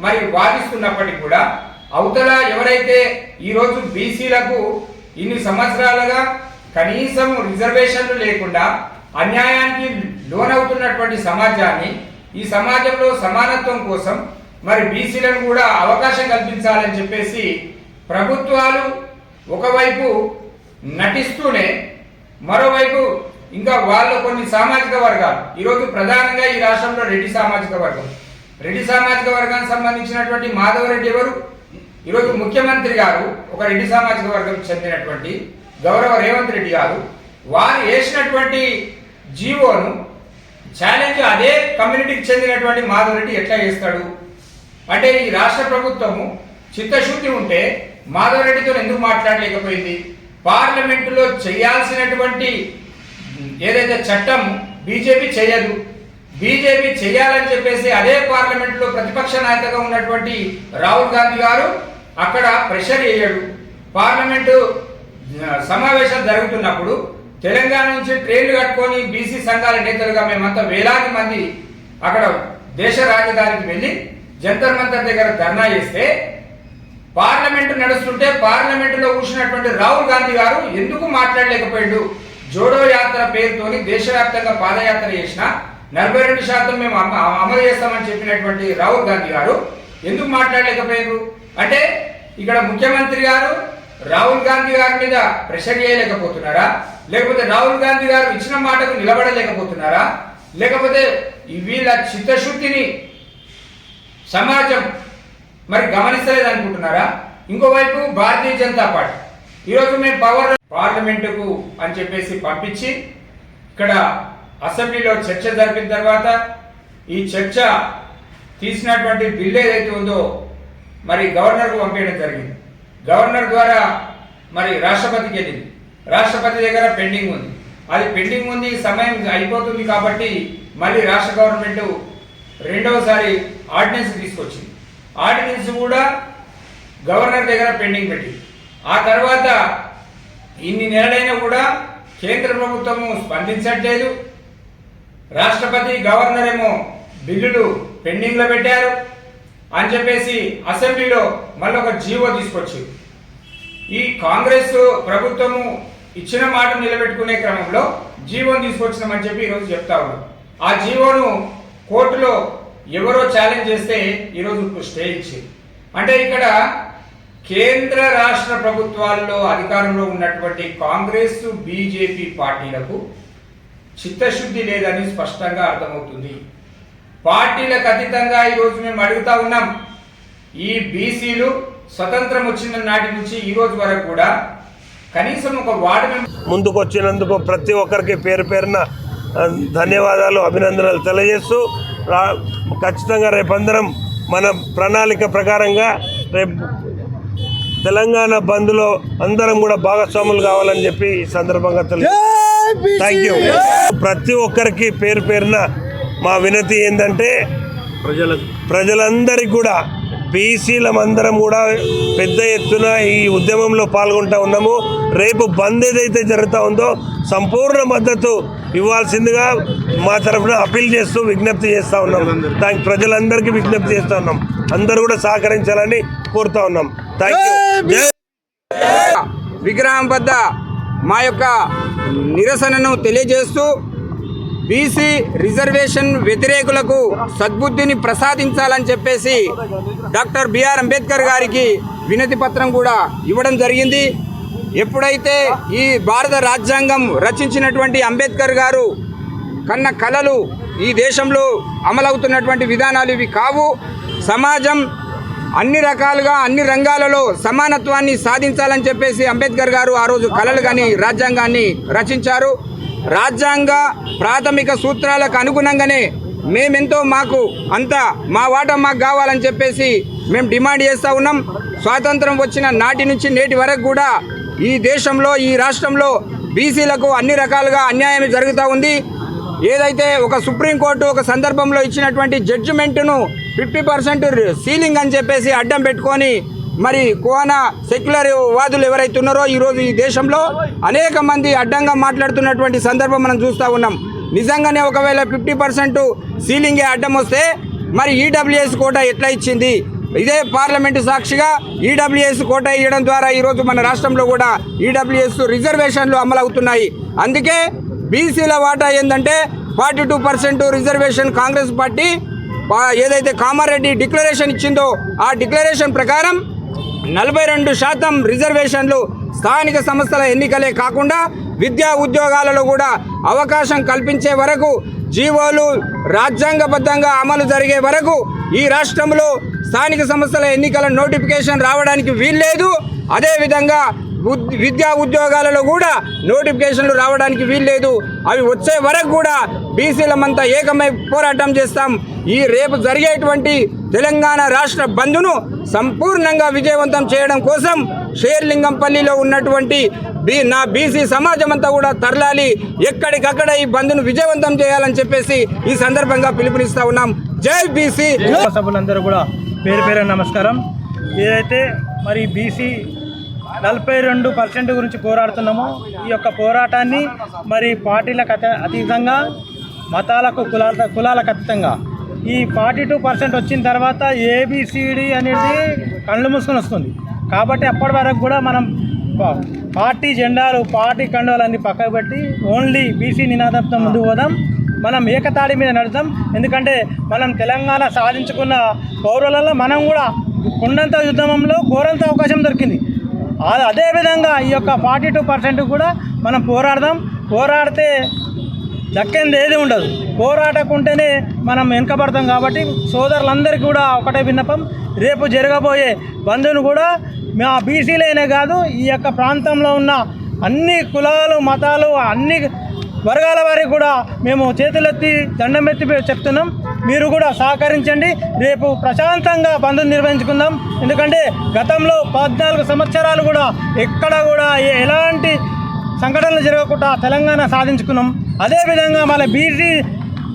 మరి వాదిస్తున్నప్పటికీ కూడా అవతల ఎవరైతే ఈరోజు బీసీలకు ఇన్ని సంవత్సరాలుగా కనీసం రిజర్వేషన్లు లేకుండా అన్యాయానికి లోనవుతున్నటువంటి సమాజాన్ని ఈ సమాజంలో సమానత్వం కోసం మరి బీసీలను కూడా అవకాశం కల్పించాలని చెప్పేసి ప్రభుత్వాలు ఒకవైపు నటిస్తూనే మరోవైపు ఇంకా వాళ్ళ కొన్ని సామాజిక వర్గాలు ఈరోజు ప్రధానంగా ఈ రాష్ట్రంలో రెడ్డి సామాజిక వర్గం. రెడ్డి సామాజిక వర్గానికి సంబంధించినటువంటి మాధవరెడ్డి ఎవరు? ఈరోజు ముఖ్యమంత్రి గారు ఒక రెడ్డి సామాజిక వర్గం చెందినటువంటి గౌరవ రేవంత్ రెడ్డి గారు. వారు వేసినటువంటి జీవోను ఛాలెంజ్ అదే కమ్యూనిటీకి చెందినటువంటి మాధవరెడ్డి ఎట్లా చేస్తాడు? అంటే ఈ రాష్ట్ర ప్రభుత్వము చిత్తశుద్ధి ఉంటే మాధవరెడ్డితో ఎందుకు మాట్లాడలేకపోయింది? పార్లమెంటులో చేయాల్సినటువంటి ఏదైతే చట్టం బీజేపీ చేయదు. బీజేపీ చేయాలని చెప్పేసి అదే పార్లమెంట్లో ప్రతిపక్ష నాయకగా ఉన్నటువంటి రాహుల్ గాంధీ గారు అక్కడ ప్రెషర్ వేయడు. పార్లమెంటు సమావేశం జరుగుతున్నప్పుడు తెలంగాణ నుంచి ట్రైన్లు కట్టుకొని బీసీ సంఘాల నేతలుగా మేమంతా వేలాది మంది అక్కడ దేశ రాజధానికి వెళ్ళి జంతర్ మంతర్ దగ్గర ధర్నా చేస్తే పార్లమెంటు నడుస్తుంటే పార్లమెంటులో కూర్చున్నటువంటి రాహుల్ గాంధీ గారు ఎందుకు మాట్లాడలేకపోయాడు? జోడో యాత్ర పేరుతోని దేశవ్యాప్తంగా పాదయాత్ర చేసిన నలభై రెండు శాతం మేము అమలు చేస్తామని చెప్పినటువంటి రాహుల్ గాంధీ గారు ఎందుకు మాట్లాడలేకపోయారు? అంటే ఇక్కడ ముఖ్యమంత్రి గారు రాహుల్ గాంధీ గారి మీద ప్రెషర్ చేయలేకపోతున్నారా? లేకపోతే రాహుల్ గాంధీ గారు ఇచ్చిన మాటకు నిలబడలేకపోతున్నారా? లేకపోతే వీళ్ళ చిత్తశుద్ధిని సమాజం మరి గమనిస్తలేదు అనుకుంటున్నారా ఇంకోవైపు భారతీయ జనతా పార్టీ. ఈరోజు మేము పవర్ పార్లమెంటుకు అని చెప్పేసి పంపించి ఇక్కడ అసెంబ్లీలో చర్చ జరిపిన తర్వాత ఈ చర్చ తీసినటువంటి బిల్ ఏదైతే ఉందో మరి గవర్నర్కు పంపించడం జరిగింది. గవర్నర్ ద్వారా మరి రాష్ట్రపతికి వెళ్ళింది. రాష్ట్రపతి దగ్గర పెండింగ్ ఉంది. అది పెండింగ్ ఉంది సమయం అయిపోతుంది కాబట్టి మళ్ళీ రాష్ట్ర గవర్నమెంట్ రెండవసారి ఆర్డినెన్స్ తీసుకొచ్చింది. ఆర్డినెన్స్ కూడా గవర్నర్ దగ్గర పెండింగ్ పెట్టింది. ఆ తర్వాత ఇన్ని నెలలైనా కూడా కేంద్ర ప్రభుత్వము స్పందించట్లేదు. రాష్ట్రపతి గవర్నర్ ఏమో బిల్లులు పెండింగ్లో పెట్టారు అని చెప్పేసి అసెంబ్లీలో మళ్ళీ ఒక జీవో తీసుకొచ్చి ఈ కాంగ్రెస్ ప్రభుత్వము ఇచ్చిన మాట నిలబెట్టుకునే క్రమంలో జీవోను తీసుకొచ్చినామని చెప్పి ఈరోజు చెప్తా ఉన్నాం. ఆ జీవోను కోర్టులో ఎవరో ఛాలెంజ్ చేస్తే ఈరోజు స్టే ఇచ్చింది. అంటే ఇక్కడ కేంద్ర రాష్ట్ర ప్రభుత్వాల్లో అధికారంలో ఉన్నటువంటి కాంగ్రెస్ బీజేపీ పార్టీలకు చిత్తశుద్ధి లేదని స్పష్టంగా అర్థమవుతుంది. పార్టీలకు అతీతంగా ఈరోజు మేము అడుగుతా ఉన్నాం. ఈ బీసీలు స్వతంత్రం వచ్చిన నాటి నుంచి ఈ రోజు వరకు కూడా కనీసం ఒక వార్డు ముందుకొచ్చినందుకు ముందుకు వచ్చినందుకు ప్రతి ఒక్కరికి పేరు పేరున ధన్యవాదాలు అభినందనలు తెలియజేస్తూ ఖచ్చితంగా రేపందరం మన ప్రణాళిక ప్రకారంగా రేపు తెలంగాణ బంద్లో అందరం కూడా భాగస్వాములు కావాలని చెప్పి ఈ సందర్భంగా తెలియజేస్తాం థ్యాంక్ యూ ప్రతి ఒక్కరికి పేరు పేరున మా వినతి ఏంటంటే ప్రజలందరికీ కూడా బీసీలమందరం కూడా పెద్ద ఎత్తున ఈ ఉద్యమంలో పాల్గొంటా ఉన్నాము. రేపు బంద్ ఏదైతే జరుగుతూ ఉందో సంపూర్ణ మద్దతు ఇవ్వాల్సిందిగా మా తరఫున అప్పీల్ చేస్తూ విజ్ఞప్తి చేస్తూ ఉన్నాం. దానికి ప్రజలందరికీ విజ్ఞప్తి చేస్తూ ఉన్నాం. అందరూ కూడా సహకరించాలని కోరుతా ఉన్నాం. థ్యాంక్ యూ విగ్రహం వద్ద మా యొక్క నిరసనను తెలియజేస్తూ బీసీ రిజర్వేషన్ వ్యతిరేకులకు సద్బుద్ధిని ప్రసాదించాలని చెప్పేసి డాక్టర్ బిఆర్ అంబేద్కర్ గారికి వినతి పత్రం కూడా ఇవ్వడం జరిగింది. ఎప్పుడైతే ఈ భారత రాజ్యాంగం రచించినటువంటి అంబేద్కర్ గారు కన్న కళలు ఈ దేశంలో అమలవుతున్నటువంటి విధానాలు ఇవి కావు. సమాజం అన్ని రకాలుగా అన్ని రంగాలలో సమానత్వాన్ని సాధించాలని చెప్పేసి అంబేద్కర్ గారు ఆ రోజు కళలు కానీ రాజ్యాంగాన్ని రచించారు. రాజ్యాంగ ప్రాథమిక సూత్రాలకు అనుగుణంగానే మేమెంతో మాకు అంత మా వాటా మాకు కావాలని చెప్పేసి మేము డిమాండ్ చేస్తూ ఉన్నాం. స్వాతంత్రం వచ్చిన నాటి నుంచి నేటి వరకు కూడా ఈ దేశంలో ఈ రాష్ట్రంలో బీసీలకు అన్ని రకాలుగా అన్యాయం జరుగుతూ ఉంది. ఏదైతే ఒక సుప్రీంకోర్టు ఒక సందర్భంలో ఇచ్చినటువంటి జడ్జిమెంట్ను ఫిఫ్టీ పర్సెంట్ సీలింగ్ అని చెప్పేసి అడ్డం పెట్టుకొని మరి కోన సెక్యులర్ వాదులు ఎవరైతే ఉన్నారో ఈరోజు ఈ దేశంలో అనేక మంది అడ్డంగా మాట్లాడుతున్నటువంటి సందర్భం మనం చూస్తూ ఉన్నాం. నిజంగానే ఒకవేళ ఫిఫ్టీ పర్సెంట్ సీలింగే అడ్డం వస్తే మరి ఈడబ్ల్యూఎస్ కోట ఎట్లా ఇచ్చింది? ఇదే పార్లమెంటు సాక్షిగా ఈడబ్ల్యూఎస్ కోట ఇవ్వడం ద్వారా ఈరోజు మన రాష్ట్రంలో కూడా ఈడబ్ల్యూఎస్ రిజర్వేషన్లు అమలవుతున్నాయి. అందుకే బీసీల వాటా ఏంటంటే forty two percent reservation Congress party ఏదైతే కామారెడ్డి డిక్లరేషన్ ఇచ్చిందో ఆ డిక్లరేషన్ ప్రకారం నలభై రెండు శాతం రిజర్వేషన్లు స్థానిక సంస్థల ఎన్నికలే కాకుండా విద్యా ఉద్యోగాలలో కూడా అవకాశం కల్పించే వరకు జీవోలు రాజ్యాంగబద్ధంగా అమలు జరిగే వరకు ఈ రాష్ట్రంలో స్థానిక సంస్థల ఎన్నికల నోటిఫికేషన్ రావడానికి వీల్లేదు. అదేవిధంగా విద్యా ఉద్యోగాలలో కూడా నోటిఫికేషన్లు రావడానికి వీల్లేదు. అవి వచ్చే వరకు కూడా బీసీలమంతా ఏకమై పోరాటం చేస్తాం. ఈ రేపు జరిగేటువంటి తెలంగాణ రాష్ట్ర బంద్ను సంపూర్ణంగా విజయవంతం చేయడం కోసం షేర్లింగంపల్లిలో ఉన్నటువంటి బీ నా బీసీ సమాజం అంతా కూడా తరలాలి. ఎక్కడికక్కడ ఈ బంద్ను విజయవంతం చేయాలని చెప్పేసి ఈ సందర్భంగా పిలుపునిస్తా ఉన్నాం. జై బీసీ! సభ్యులందరూ కూడా పేరు పేరు నమస్కారం. ఏదైతే మరి బీసీ నలభై రెండు పర్సెంట్ గురించి పోరాడుతున్నాము. ఈ యొక్క పోరాటాన్ని మరి పార్టీలకు అత అతీతంగా మతాలకు కులాల కులాలకు అతీతంగా. ఈ ఫార్టీ టూ పర్సెంట్ వచ్చిన తర్వాత ఏబిసిడి అనేది కళ్ళు మూసుకొని వస్తుంది. కాబట్టి అప్పటి వరకు కూడా మనం పార్టీ జెండాలు పార్టీ కండువాలన్నీ పక్కకు పెట్టి ఓన్లీ బీసీ నినాదంతో ముందుకు పోదాం. మనం ఏకతాడి మీద నడుద్దాం. ఎందుకంటే మనం తెలంగాణ సాధించుకున్న పౌరులలో మనం కూడా కొండంత ఉద్యమంలో ఘోరంత అవకాశం దొరికింది. అదేవిధంగా ఈ యొక్క ఫార్టీ టూ పర్సెంట్ కూడా మనం పోరాడదాం. పోరాడితే దక్కింది ఏది ఉండదు. పోరాటకుంటేనే మనం వెనుకబడతాం కాబట్టి సోదరులందరికీ కూడా ఒకటే విన్నపం. రేపు జరగబోయే బంధువును కూడా మా బీసీలైనే కాదు ఈ యొక్క ప్రాంతంలో ఉన్న అన్ని కులాలు మతాలు అన్ని వర్గాల వారికి కూడా మేము చేతులెత్తి దండం ఎత్తి చెప్తున్నాం. మీరు కూడా సహకరించండి. రేపు ప్రశాంతంగా బంధం నిర్వహించుకుందాం. ఎందుకంటే గతంలో పద్నాలుగు సంవత్సరాలు కూడా ఎక్కడ కూడా ఎలాంటి సంఘటనలు జరగకుండా తెలంగాణ సాధించుకున్నాం. అదేవిధంగా మన బీసీ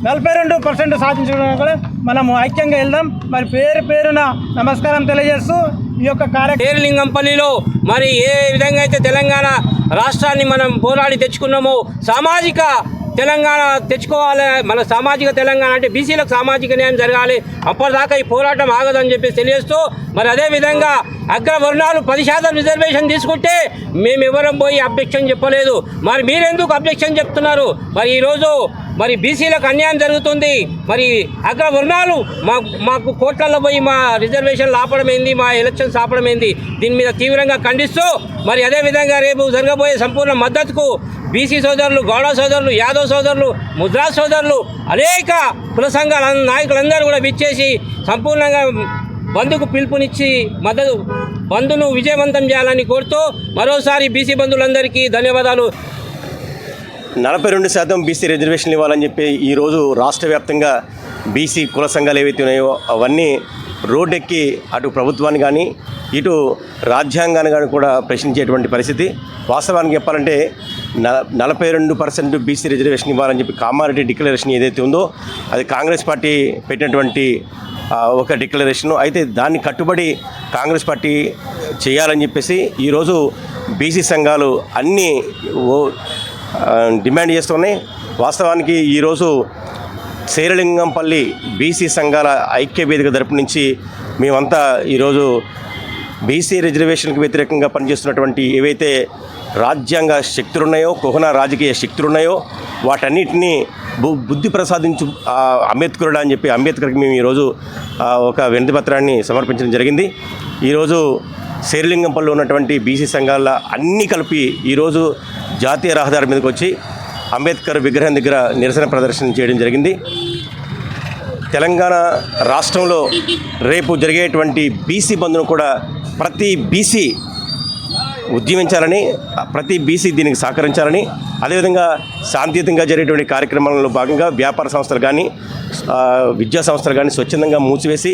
నలభై రెండు పర్సెంట్ సాధించడం కూడా మనము ఐక్యంగా వెళ్దాం. మరి పేరు పేరున నమస్కారం తెలియజేస్తూ ఈ యొక్క కార్యక్రమం పేరులింగంపల్లిలో మరి ఏ విధంగా అయితే తెలంగాణ రాష్ట్రాన్ని మనం పోరాడి తెచ్చుకున్నామో సామాజిక తెలంగాణ తెచ్చుకోవాలి. మన సామాజిక తెలంగాణ అంటే బీసీలకు సామాజిక న్యాయం జరగాలి. అప్పటిదాకా ఈ పోరాటం ఆగదని చెప్పేసి తెలియజేస్తూ మరి అదే విధంగా అగ్రవర్ణాలు పది శాతం రిజర్వేషన్ తీసుకుంటే మేము ఎవరం పోయి అబ్జెక్షన్ చెప్పలేదు. మరి మీరెందుకు అబ్జెక్షన్ చెప్తున్నారు? మరి ఈరోజు మరి బీసీలకు అన్యాయం జరుగుతుంది. మరి అగ్రవర్ణాలు మా మాకు కోట్లలో పోయి మా రిజర్వేషన్లు ఆపడమైంది మా ఎలక్షన్స్ ఆపడమైంది దీని మీద తీవ్రంగా ఖండిస్తూ మరి అదేవిధంగా రేపు జరగబోయే సంపూర్ణ మద్దతుకు బీసీ సోదరులు గౌడ సోదరులు యాదవ్ సోదరులు ముద్రా సోదరులు అనేక కుల సంఘాల నాయకులందరూ కూడా విచ్చేసి సంపూర్ణంగా బంధుకు పిలుపునిచ్చి మద్దతు బంధును విజయవంతం చేయాలని కోరుతూ మరోసారి బీసీ బంధువులందరికీ ధన్యవాదాలు. నలభై రెండు శాతం బీసీ రిజర్వేషన్లు ఇవ్వాలని చెప్పి ఈరోజు రాష్ట్ర వ్యాప్తంగా బీసీ కుల సంఘాలు ఏవైతే ఉన్నాయో అవన్నీ రోడ్డెక్కి అటు ప్రభుత్వాన్ని కానీ ఇటు రాజ్యాంగాన్ని కానీ కూడా ప్రశ్నించేటువంటి పరిస్థితి. వాస్తవానికి చెప్పాలంటే న నలభై రెండు పర్సెంట్ బీసీ రిజర్వేషన్ ఇవ్వాలని చెప్పి కామారెడ్డి డిక్లరేషన్ ఏదైతే ఉందో అది కాంగ్రెస్ పార్టీ పెట్టినటువంటి ఒక డిక్లరేషన్. అయితే దాన్ని కట్టుబడి కాంగ్రెస్ పార్టీ చేయాలని చెప్పేసి ఈరోజు బీసీ సంఘాలు అన్నీ ఓ డిమాండ్ చేస్తున్నాయి. వాస్తవానికి ఈరోజు శేరలింగంపల్లి బీసీ సంఘాల ఐక్య వేదిక తరపు నుంచి మేమంతా ఈరోజు బీసీ రిజర్వేషన్కి వ్యతిరేకంగా పనిచేస్తున్నటువంటి ఏవైతే రాజ్యాంగ శక్తులు ఉన్నాయో కుహన రాజకీయ శక్తులు ఉన్నాయో వాటన్నిటినీ బు బుద్ధి ప్రసాదించు ఆ, అంబేద్కరుడు అని చెప్పి అంబేద్కర్కి మేము ఈరోజు ఒక వినతి పత్రాన్ని సమర్పించడం జరిగింది. ఈరోజు శేరిలింగంపల్లి ఉన్నటువంటి బీసీ సంఘాల అన్నీ కలిపి ఈరోజు జాతీయ రహదారి మీదకి వచ్చి అంబేద్కర్ విగ్రహం దగ్గర నిరసన ప్రదర్శన చేయడం జరిగింది. తెలంగాణ రాష్ట్రంలో రేపు జరిగేటువంటి బీసీ బంద్ను కూడా ప్రతి బీసీ ఉద్యమించాలని ప్రతి బీసీ దీనికి సహకరించాలని అదేవిధంగా శాంతియుతంగా జరిగేటువంటి కార్యక్రమాలలో భాగంగా వ్యాపార సంస్థలు కానీ విద్యా సంస్థలు కానీ స్వచ్ఛందంగా మూసివేసి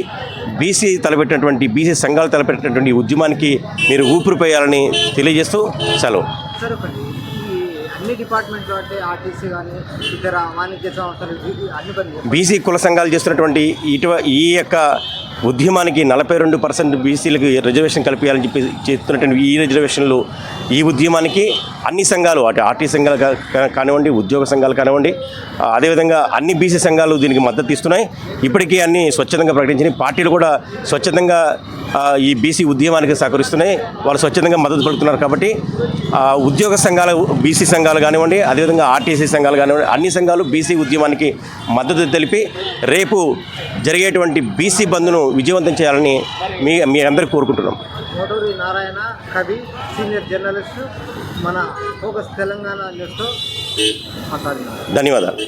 బీసీ తలపెట్టినటువంటి బీసీ సంఘాలు తలపెట్టినటువంటి ఉద్యమానికి మీరు ఊపిరిపోయాలని తెలియజేస్తూ సెలవు. సార్ ఒకటి ఈ అన్ని డిపార్ట్మెంట్లో అంటే ఆర్టీసీ కానీ ఇతర వాణిజ్య సంస్థలు ఇవి అన్ని పని బీసీ కుల సంఘాలు చేస్తున్నటువంటి ఇటు ఈ యొక్క ఉద్యమానికి నలభై రెండు పర్సెంట్ బీసీలకు రిజర్వేషన్ కల్పించాలని చెప్పి చేస్తున్నటువంటి ఈ రిజర్వేషన్లు ఈ ఉద్యమానికి అన్ని సంఘాలు అటు ఆర్టీ సంఘాలు కానివ్వండి ఉద్యోగ సంఘాలు కానివ్వండి అదేవిధంగా అన్ని బీసీ సంఘాలు దీనికి మద్దతు ఇస్తున్నాయి. ఇప్పటికీ అన్ని స్వచ్ఛందంగా ప్రకటించినాయి పార్టీలు కూడా స్వచ్ఛందంగా ఈ బీసీ ఉద్యమానికి సహకరిస్తున్నాయి. వాళ్ళు స్వచ్ఛందంగా మద్దతు పలుకుతున్నారు కాబట్టి ఉద్యోగ సంఘాలు బీసీ సంఘాలు కానివ్వండి అదేవిధంగా ఆర్టీసీ సంఘాలు కానివ్వండి అన్ని సంఘాలు బీసీ ఉద్యమానికి మద్దతు తెలిపి రేపు జరిగేటువంటి బీసీ బంద్ను విజయవంతం చేయాలని మీ మీ అందరికీ కోరుకుంటున్నాం మోటూరి నారాయణ కవి సీనియర్ జర్నలిస్ట్ మన ఫోకస్ తెలంగాణ న్యూస్తో మాట్లాడినారు ధన్యవాదాలు